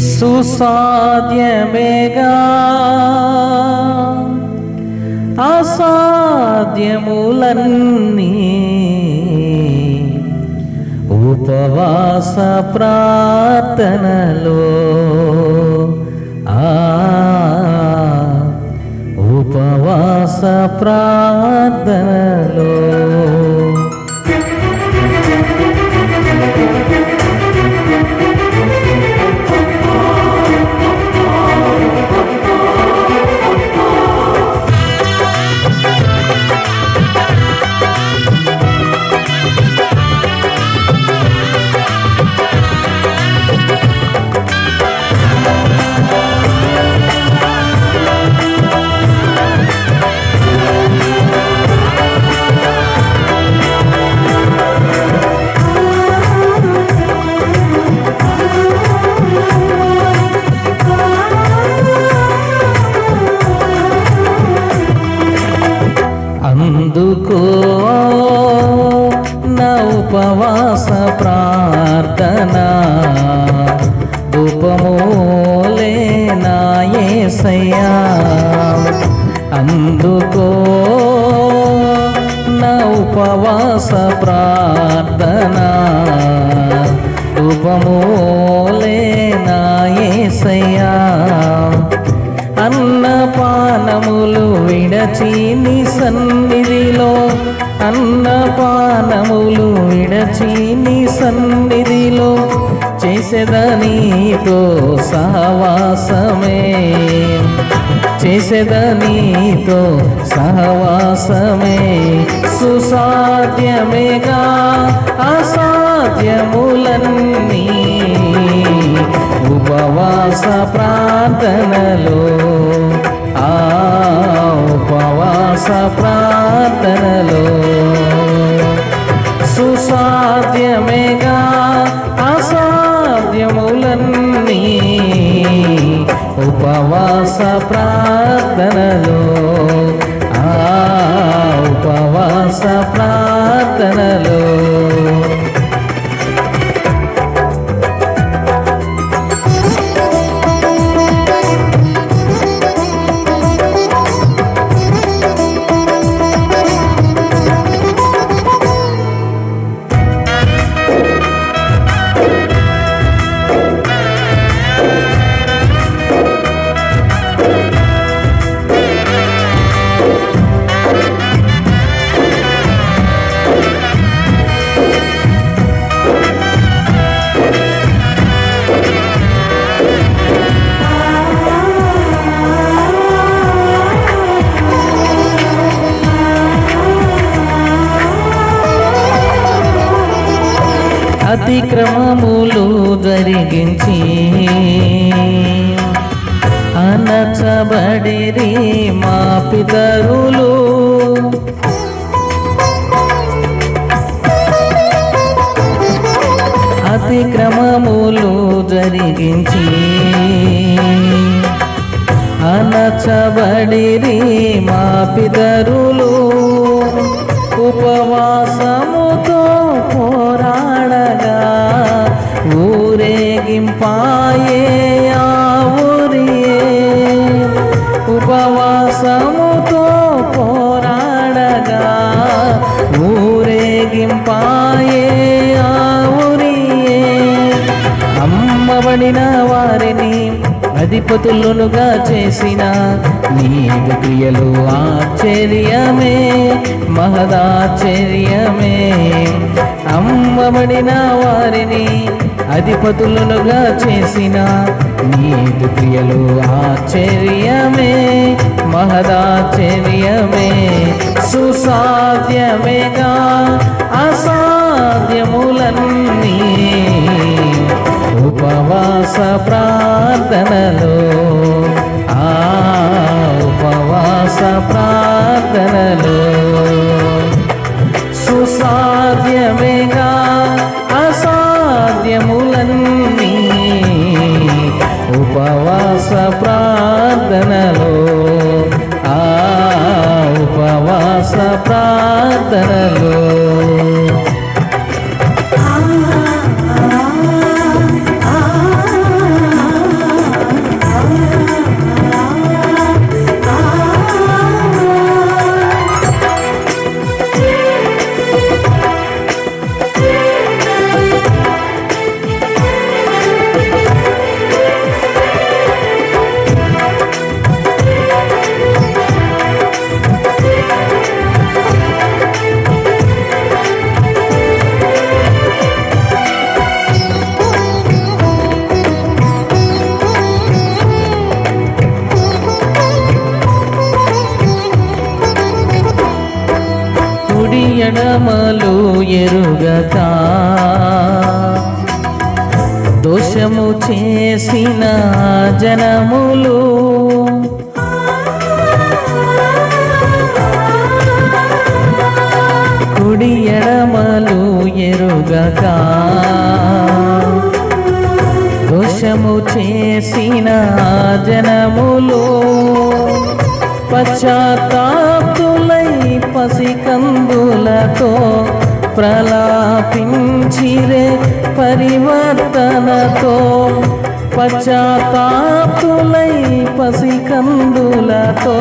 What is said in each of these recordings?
సుసాధ్యమేగా. అసాధ్యములన్నీ ఉపవాస ప్రార్థనలో. ఆ ఉపవాస ప్రా నా ఉపవాస ప్రార్థన. ధూపమూలే నా అన్నపానములు విడచి నీ సన్నిధిలో. అన్నపానములు విడచి నీ సన్నిధిలో. చేసేదనీతో సహవాసమే. చేసేదనీతో సహవాసమే? సుసాధ్యమేగా? అసాధ్యములన్నీ ఉపవాస ప్రార్థనలో. ఆ ఉపవాస ప్రార్థనలో. సుసాధ్యమేగా? అసాధ్యములన్నీ ఉపవాస ప్రా ప్రార్థనలో ఆ ఉపవాస ప్రార్థనలో అతిక్రమములు జరిగించి అనచబడిరి మా పితరులు. అతిక్రమములు జరిగించి అనచబడిరి మా పితరులు. ఉపవాసముతో పాయే ఆవురియే ఉపవాసముతో పోరాడగా ఊరేగింపాయే ఆ ఊరియే అమ్మబడిన వారిని అధిపతులుగా చేసిన నీవు క్రియలు ఆశ్చర్యమే మహదాశ్చర్యమే. అమ్మబడిన వారిని అధిపతులుగా చేసిన నీవు క్రియలు ఆశ్చర్యమే మహదాశ్చర్యమే సుసాధ్యమేగా అసాధ్యములన్నీ. ఉపవాస ప్రార్థనలో ఆ ఉపవాస ప్రార్థనలో ఎరుగక దోషము చేసిన జనములు కుడి ఎడమలు ఎరుగక. దోషము చేసిన జనములు పశ్చాత్తాప్తులై పసికందులతో ప్రలాపించిరే పరివర్తనతో పశ్చాత్తాప్తులై పసికందులతో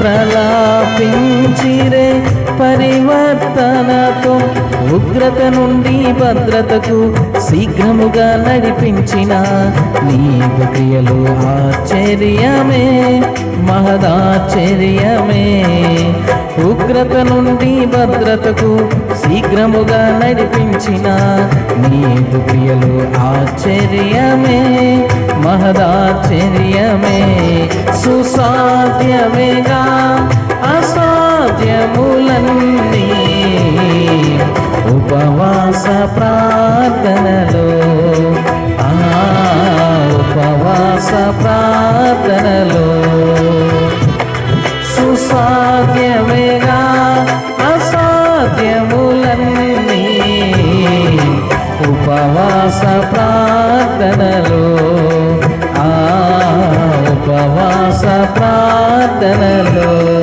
ప్రలా వ్యాపించిరే పరివర్తనతో ఉగ్రత నుండి భద్రతకు శీఘ్రముగా నడిపించిన నీ క్రియలు ఆశ్చర్యమే మహదాశ్చర్యమే. ఉగ్రత నుండి భద్రతకు శీఘ్రముగా నడిపించిన నీ క్రియలు ఆశ్చర్యమే మహదాశ్చర్యమే. సుసాధ్యమేగా అసాధ్యములన్నీ ఉపవాస ప్రార్థనలో. ఆ ఉపవాస ప్రార్థనలో. సుసాధ్యమేగా అసాధ్యములన్నీ ఉపవాస ప్రార్థనలో. ఆ ఉపవాస ప్రార్థనలో.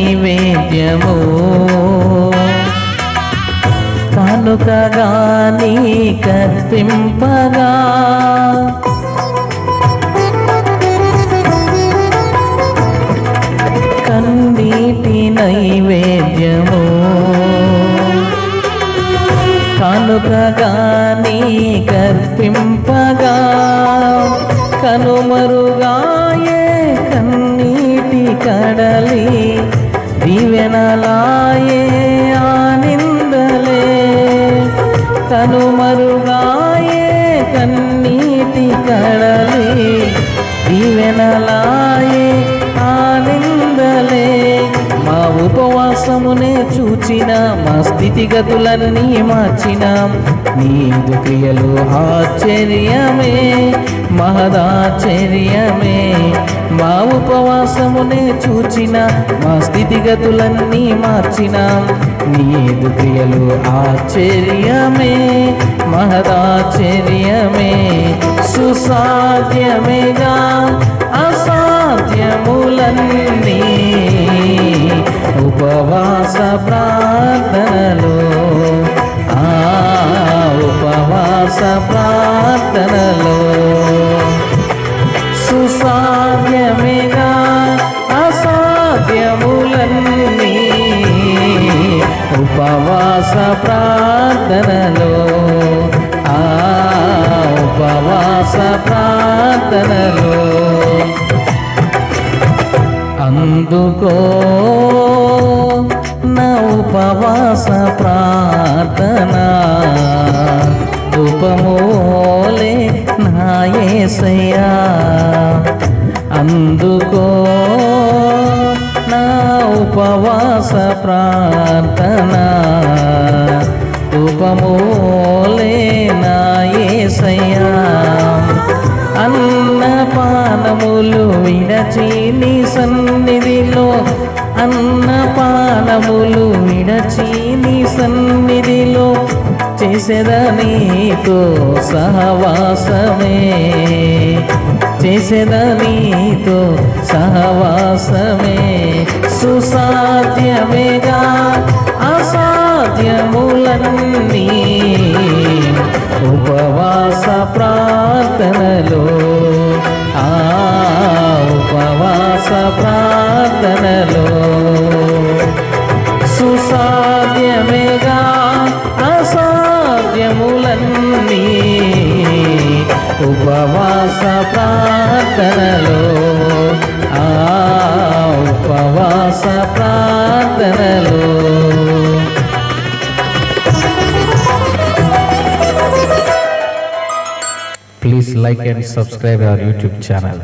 నైవేద్యము. కానుకగా నీ కర్పింపగా కన్నీటి నైవేద్యము. కానుకగా నీ కర్పింపగా కనుమరుగాయే కన్నీటి కడలి దీవెనలాయే ఆనిందలే. కనుమరుగాయే కన్నీటి కడలి దీవెనలాయే ఆనిందలే. మా ఉపవాసమునే చూచిన మా స్థితిగతులన్నీ మార్చిన. నీదు క్రియలు ఆశ్చర్యమే మహదాశ్చర్యమే. మా ఉపవాసమునే చూచిన మా స్థితిగతులన్నీ మార్చిన. నీదు క్రియలు ఆశ్చర్యమే మహదాశ్చర్యమే. సుసాధ్యమేగా అసాధ్యములన్నీ. ఉపవాస ప్రార్థనలో. ఆ ఉపవాస ప్రార్థనలో. ఉపవాస ప్రార్థన. ఉపమోలే నాయసయా అందుకో నా ఉపవాస ప్రార్థన. ఉపమోలే నాయసయా అన్నపానములు విడచి నీ సన్నిధిలో అన్నపానములు విడచి నీ సన్నిధిలో చేసేదనీతో సహవాసమే. చేసేదనీతో సహవాసమే. సుసాధ్యమేగా అసాధ్య ఉపవాస ప్రార్థనలో ఆ ఉపవాస ప్రార్థనలో please like and subscribe our YouTube channel